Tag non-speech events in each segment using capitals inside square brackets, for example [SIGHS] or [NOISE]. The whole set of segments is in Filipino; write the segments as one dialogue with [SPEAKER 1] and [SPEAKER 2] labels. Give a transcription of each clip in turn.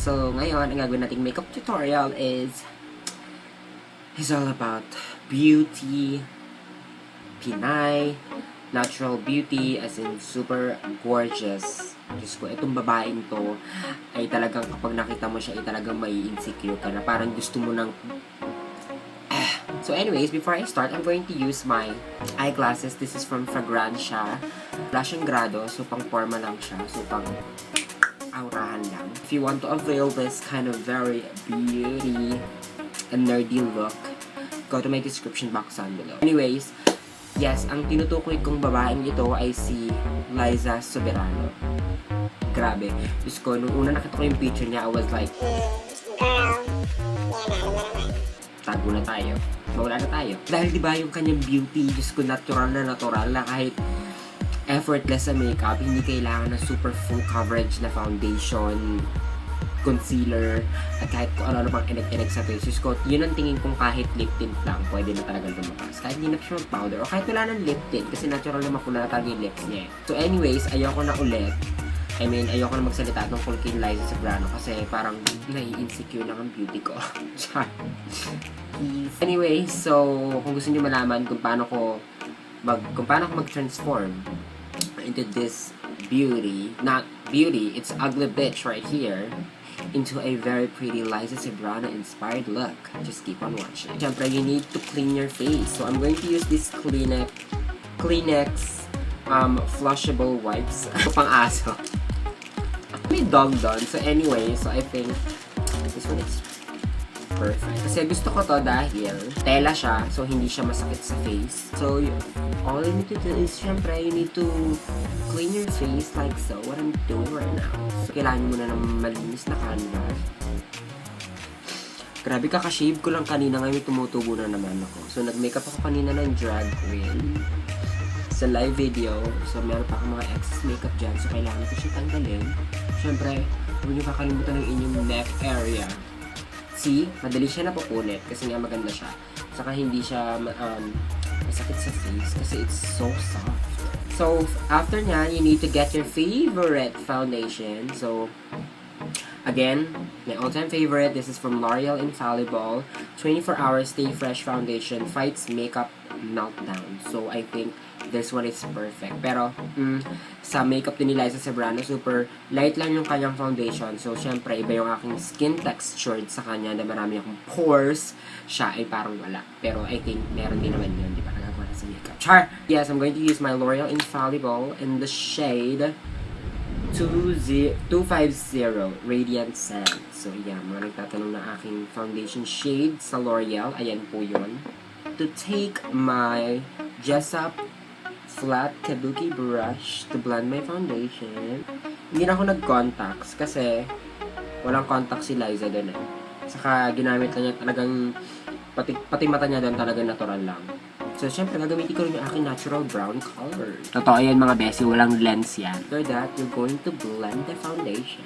[SPEAKER 1] So, ngayon, ang gagawin nating makeup tutorial is is all about beauty, Pinay, natural beauty, as in super gorgeous. Diyos ko, itong babaeng to ay talagang kapag nakita mo siya ay talagang may insecure ka na parang gusto mo ng Ah. So anyways, before I start, I'm going to use my eyeglasses. This is from Fragrantia. Wala siyang grado, so pang forma lang siya. So pang aurahan lang. If you want to avail this kind of very beauty and nerdy look, go to my description box down below. Anyways, yes, ang tinutukoy kong babaeng ito ay si Liza Soberano. Grabe. Diyos ko, nung una nakita ko yung picture niya, I was like, tago na tayo. Mawala na tayo. Dahil di ba yung kanyang beauty, Diyos ko, natural na natural na kahit effortless sa makeup, hindi kailangan ng super full coverage na foundation, concealer, at kahit kung ano-ano pang inig-inig sa face. Diyos ko, yun ang tingin kong kahit lip tint lang, pwede na talaga lumabas. Kahit hindi na mag-powder, o kahit wala ng lip tint, kasi natural na makula na talaga yung lips niya. So anyways, ayoko na ulit I mean, ayoko na magsalita tungkol kay Liza Sobrano kasi parang nai-insecure lang ang beauty ko. [LAUGHS] Anyway, so kung gusto niyo malaman kung paano ko mag kung paano ko mag-transform into this beauty, not beauty, it's ugly bitch right here into a very pretty Liza Sobrano inspired look. Just keep on watching. Siyempre, you need to clean your face. So I'm going to use this Kleenex Kleenex um, flushable wipes. [LAUGHS] pang aso. May dog doon. So anyway, so I think this one is perfect. Kasi gusto ko to dahil tela siya, so hindi siya masakit sa face. So, all you need to do is, syempre, you need to clean your face like so, what I'm doing right now. So, kailangan mo na ng malinis na canvas. Grabe, kakashave ko lang kanina ngayon tumutubo na naman ako. So, nag-makeup ako kanina ng drag queen sa live video. So, meron pa akong mga excess makeup dyan. So, kailangan ko siya tanggalin. Siyempre, huwag niyo kakalimutan ng inyong neck area. See? Madali siya napupunit kasi nga maganda siya. Saka hindi siya um, masakit sa face kasi it's so soft. So, after niya, you need to get your favorite foundation. So, Again, my all-time favorite. This is from L'Oreal Infallible. 24 Hour Stay Fresh Foundation fights makeup meltdown. So, I think this one is perfect. Pero, mm, sa makeup din ni Liza Sobrano, super light lang yung kanyang foundation. So, syempre, iba yung aking skin textured sa kanya na marami akong pores. Siya ay parang wala. Pero, I think, meron din naman yun. Di ba? Nagagawa na sa makeup. Char! Yes, I'm going to use my L'Oreal Infallible in the shade 20 250 Radiant Sand. So, yan. Mga nagtatanong na aking foundation shade sa L'Oreal. Ayan po yun. To take my Jessup flat kabuki brush to blend my foundation. Hindi na ako nag-contacts kasi walang contacts si Liza doon eh. Saka ginamit lang niya talagang pati, pati mata niya doon talagang natural lang. So, syempre, gagamitin ko rin yung aking natural brown color. Totoo yan mga besi, walang lens yan. After that, you're going to blend the foundation.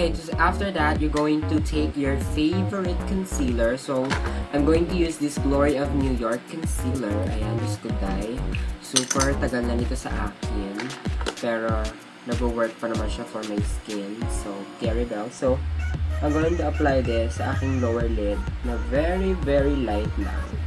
[SPEAKER 1] Okay, just after that, you're going to take your favorite concealer. So, I'm going to use this Glory of New York concealer. Ayan, Diyos ko, day. Super tagal na nito sa akin. Pero, nag-work pa naman siya for my skin. So, Gary Bell. So, I'm going to apply this sa aking lower lid na very, very light lang.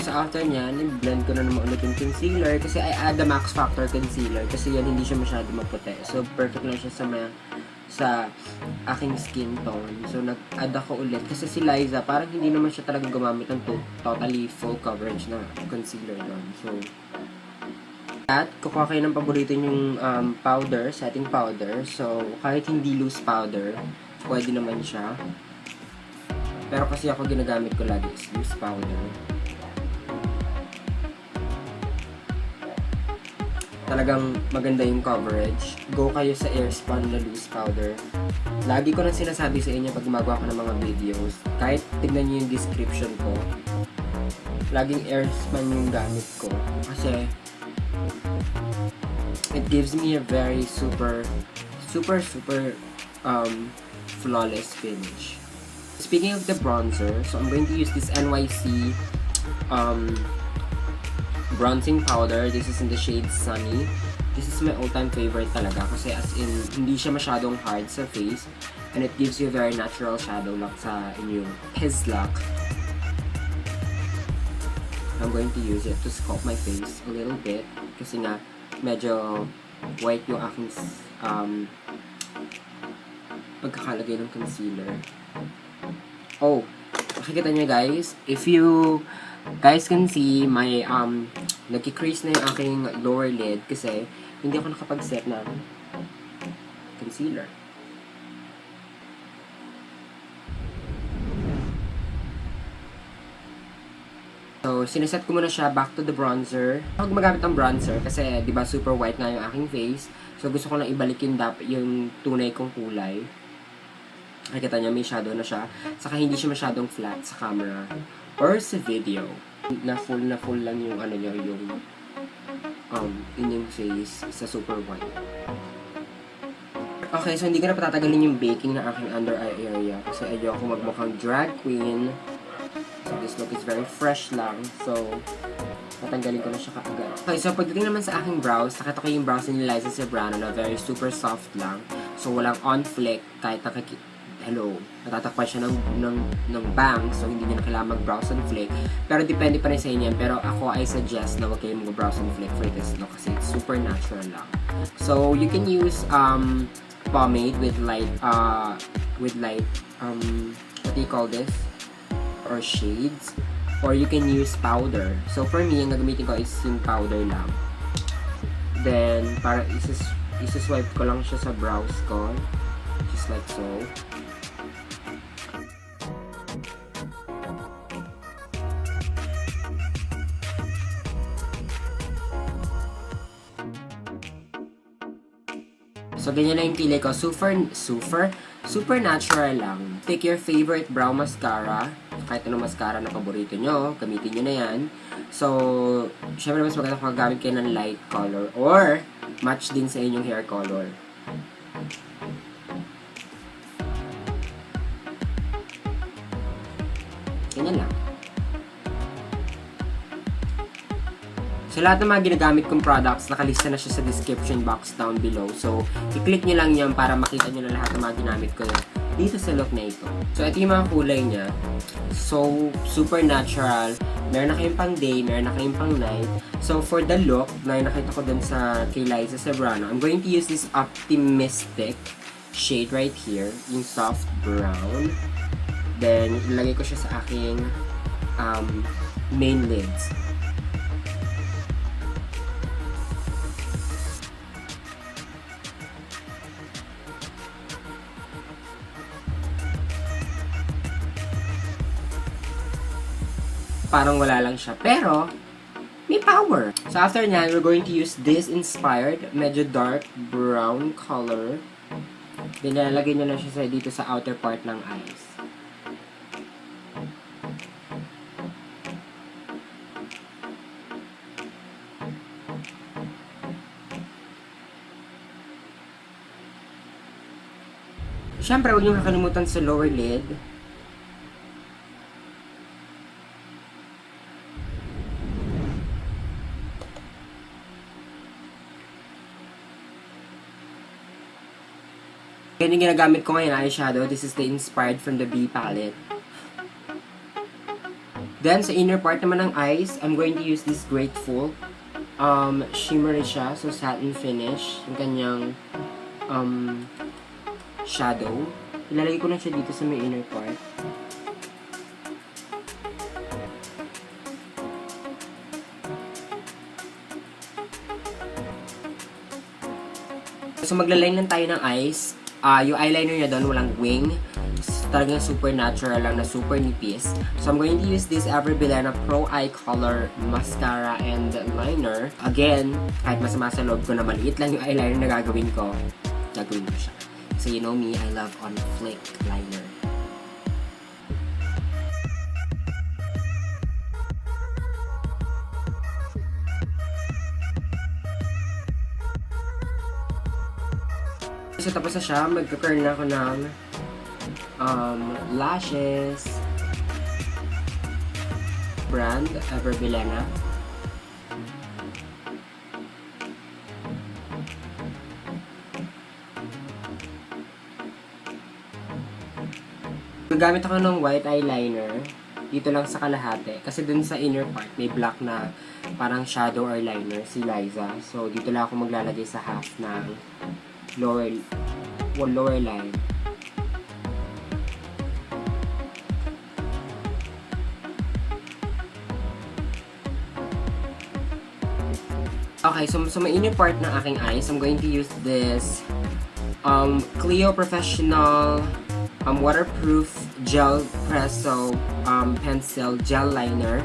[SPEAKER 1] So after nyan, i-blend ko na naman ulit yung concealer kasi I add the Max Factor concealer kasi yan hindi siya masyado maputi. So, perfect lang siya sa mga sa aking skin tone. So, nag-add ako ulit. Kasi si Liza, parang hindi naman siya talagang gumamit ng to- totally full coverage na concealer doon. So, at kukuha kayo ng paborito yung um, powder, setting powder. So, kahit hindi loose powder, pwede naman siya. Pero kasi ako ginagamit ko lagi is loose powder. Talagang maganda yung coverage. Go kayo sa Airspun na loose powder. Lagi ko nang sinasabi sa inyo pag gumagawa ko ng mga videos. Kahit tignan nyo yung description ko. Laging Airspun yung gamit ko. Kasi it gives me a very super, super, super um, flawless finish. Speaking of the bronzer, so I'm going to use this NYC um, bronzing powder. This is in the shade Sunny. This is my all-time favorite talaga kasi as in, hindi siya masyadong hard sa face and it gives you a very natural shadow look sa inyong his look. I'm going to use it to sculpt my face a little bit kasi nga medyo white yung aking um, pagkakalagay ng concealer. Oh, makikita nyo guys, if you guys can see my um nagki-crease na yung aking lower lid kasi hindi ako nakapag-set ng concealer. So, sineset ko muna siya back to the bronzer. Ako gumagamit ng bronzer kasi 'di ba super white nga yung aking face. So, gusto ko lang ibalik yung, yung tunay kong kulay. Nakikita niya may shadow na siya. Saka hindi siya masyadong flat sa camera or sa video. Na full na full lang yung ano niya, yung um, inyong face sa super white. Okay, so hindi ko na patatagalin yung baking ng aking under eye area kasi ayoko magmukhang drag queen. So this look is very fresh lang. So, tatanggalin ko na siya kaagad. Okay, so pagdating naman sa aking brows, nakita ko yung brows ni Liza Cebrano na very super soft lang. So, walang on flick kahit nakaki... Hello, natatakpan siya ng, ng, ng bang, so hindi niya na kailangan mag-brows on flick. Pero depende pa rin sa inyo. Pero ako, I suggest na huwag kayong mag-brows on flick for this look kasi it's super natural lang. So, you can use um, pomade with light, uh, with light, um, what do you call this? or shades or you can use powder. So for me, ang gagamitin ko is yung powder lang. Then, para isis isiswipe ko lang siya sa brows ko. Just like so. So, ganyan lang yung kilay ko. Super, super, super natural lang. Take your favorite brow mascara. Kahit anong mascara na paborito nyo, gamitin nyo na yan. So, syempre mas maganda kung gagamit kayo ng light color or match din sa inyong hair color. Sa lahat ng mga ginagamit kong products, nakalista na siya sa description box down below. So, i-click nyo lang yan para makita nyo na lahat ng mga ginamit ko dito sa look na ito. So, ito yung mga kulay niya. So, super natural. Meron na kayong pang day, meron na kayong pang night. So, for the look na nakita ko dun sa kay Liza Cebrano, I'm going to use this optimistic shade right here, yung soft brown. Then, ilagay ko siya sa aking um, main lids. Parang wala lang siya. Pero, may power. So, after nyan, we're going to use this inspired, medyo dark brown color. Then, nilalagay nyo lang siya sa, dito sa outer part ng eyes. Siyempre, huwag nyo kakalimutan sa lower lid. Yan yung ginagamit ko ngayon, eyeshadow. This is the inspired from the B palette. Then, sa inner part naman ng eyes, I'm going to use this Grateful. Um, shimmery siya, so satin finish. Yung kanyang um, shadow. Ilalagay ko na siya dito sa may inner part. So, maglaline lang tayo ng eyes. Ah, yung eyeliner niya doon, walang wing. S- Talagang super natural lang na super nipis. So, I'm going to use this Ever Bilena Pro Eye Color Mascara and Liner. Again, kahit masama sa loob ko na maliit lang yung eyeliner na gagawin ko, gagawin ko siya. So, you know me, I love on flick liner. So tapos na siya, magka-curl na ako ng um, lashes. Brand, Ever Bilena. Gagamit ako ng white eyeliner dito lang sa kalahati. Kasi dun sa inner part, may black na parang shadow eyeliner si Liza. So, dito lang ako maglalagay sa half ng lower, well, lower line. Okay, so sa may inner part ng aking eyes, I'm going to use this um, Clio Professional um, waterproof gel presso um, pencil gel liner.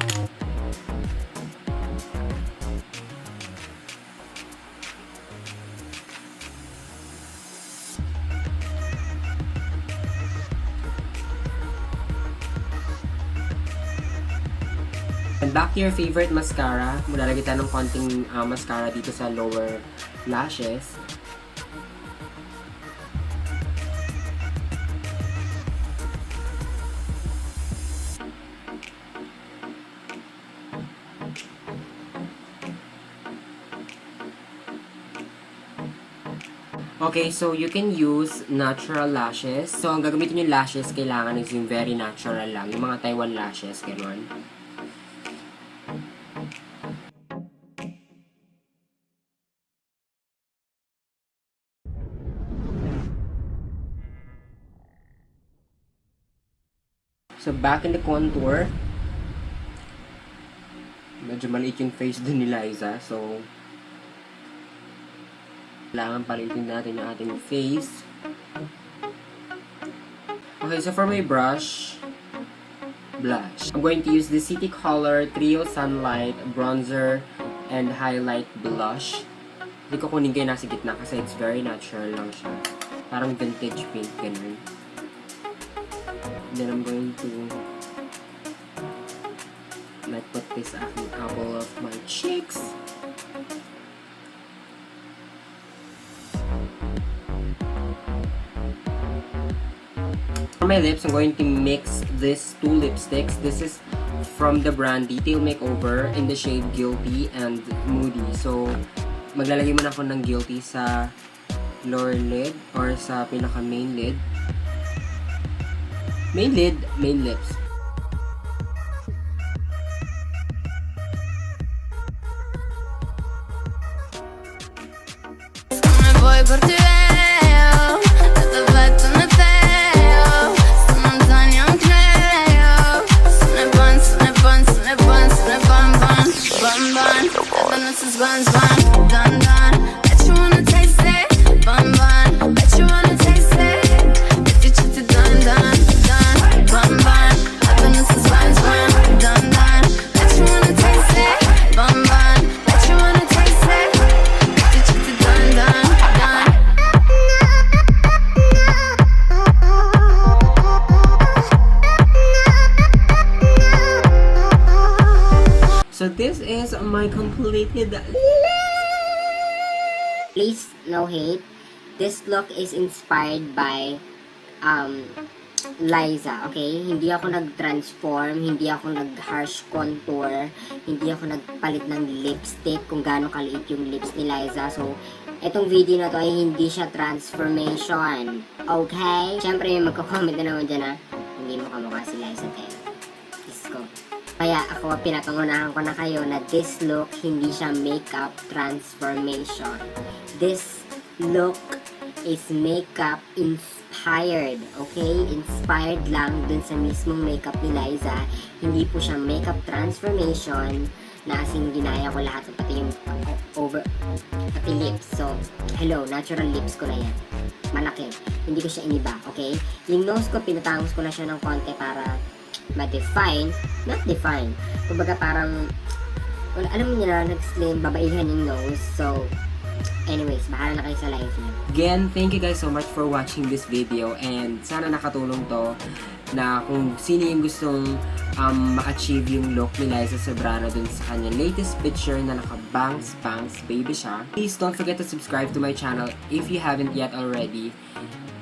[SPEAKER 1] Your favorite mascara. Maglalagay tayo ng konting uh, mascara dito sa lower lashes. Okay, so you can use natural lashes. So, ang gagamitin yung lashes, kailangan is yung very natural lang. Yung mga Taiwan lashes, gano'n. Back in the contour. Medyo maliit yung face din ni Liza. So, kailangan palitin natin yung ating face. Okay, so for my brush, blush. I'm going to use the City Color Trio Sunlight Bronzer and Highlight Blush. Hindi ko kunin kayo nasa gitna kasi it's very natural lang siya. Parang vintage pink, ganun. Then I'm going to like put this aking apple of my cheeks. For my lips, I'm going to mix these two lipsticks. This is from the brand Detail Makeover in the shade Guilty and Moody. So, maglalagay muna ako ng Guilty sa lower lid or sa pinaka main lid. Main lid, main lips. Completed
[SPEAKER 2] Please, no hate. This look is inspired by um, Liza, okay? Hindi ako nag-transform, hindi ako nag-harsh contour, hindi ako nagpalit ng lipstick kung gaano kaliit yung lips ni Liza. So, etong video na to ay hindi siya transformation. Okay? Siyempre, may magko-comment na naman dyan na hindi mo kamukha si Liza Taylor. Diyos ko. Kaya ako, pinapangunahan ko na kayo na this look, hindi siya makeup transformation. This look is makeup inspired, okay? Inspired lang dun sa mismong makeup ni Liza. Hindi po siya makeup transformation na asing ginaya ko lahat pati yung over pati lips. So, hello, natural lips ko na yan. Malaki. Hindi ko siya iniba, okay? Yung nose ko, pinatangos ko na siya ng konti para ma-define, not define. Kumbaga parang, well, alam niyo na, nag-slim, babaihan yung nose. So, anyways, bahala na kayo sa life niyo.
[SPEAKER 1] Again, thank you guys so much for watching this video and sana nakatulong to na kung sino yung gustong um, ma-achieve yung look ni Liza Sobrano dun sa kanyang latest picture na naka-bangs, bangs, baby siya. Please don't forget to subscribe to my channel if you haven't yet already.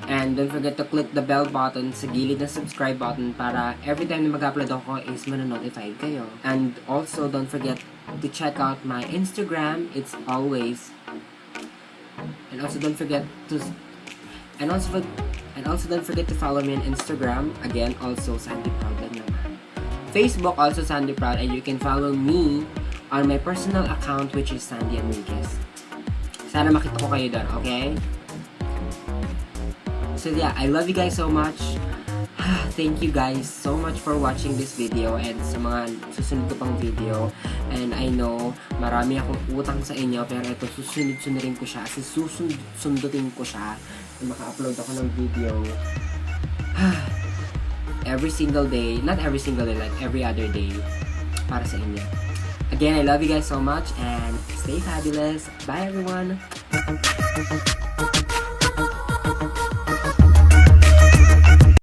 [SPEAKER 1] And don't forget to click the bell button sa gilid ng subscribe button para every time na mag-upload ako is mananotified kayo. And also, don't forget to check out my Instagram. It's always and also don't forget to and also and also don't forget to follow me on Instagram. Again, also Sandy Proud lang naman. Facebook also Sandy Proud and you can follow me on my personal account which is Sandy Enriquez. Sana makita ko kayo doon, okay? So yeah, I love you guys so much. [SIGHS] Thank you guys so much for watching this video and sa mga susunod ko pang video. And I know, marami akong utang sa inyo pero ito susunod-sunodin ko siya. Kasi susundutin ko siya maka-upload ako ng video [SIGHS] every single day. Not every single day, like every other day para sa inyo. Again, I love you guys so much and stay fabulous. Bye everyone!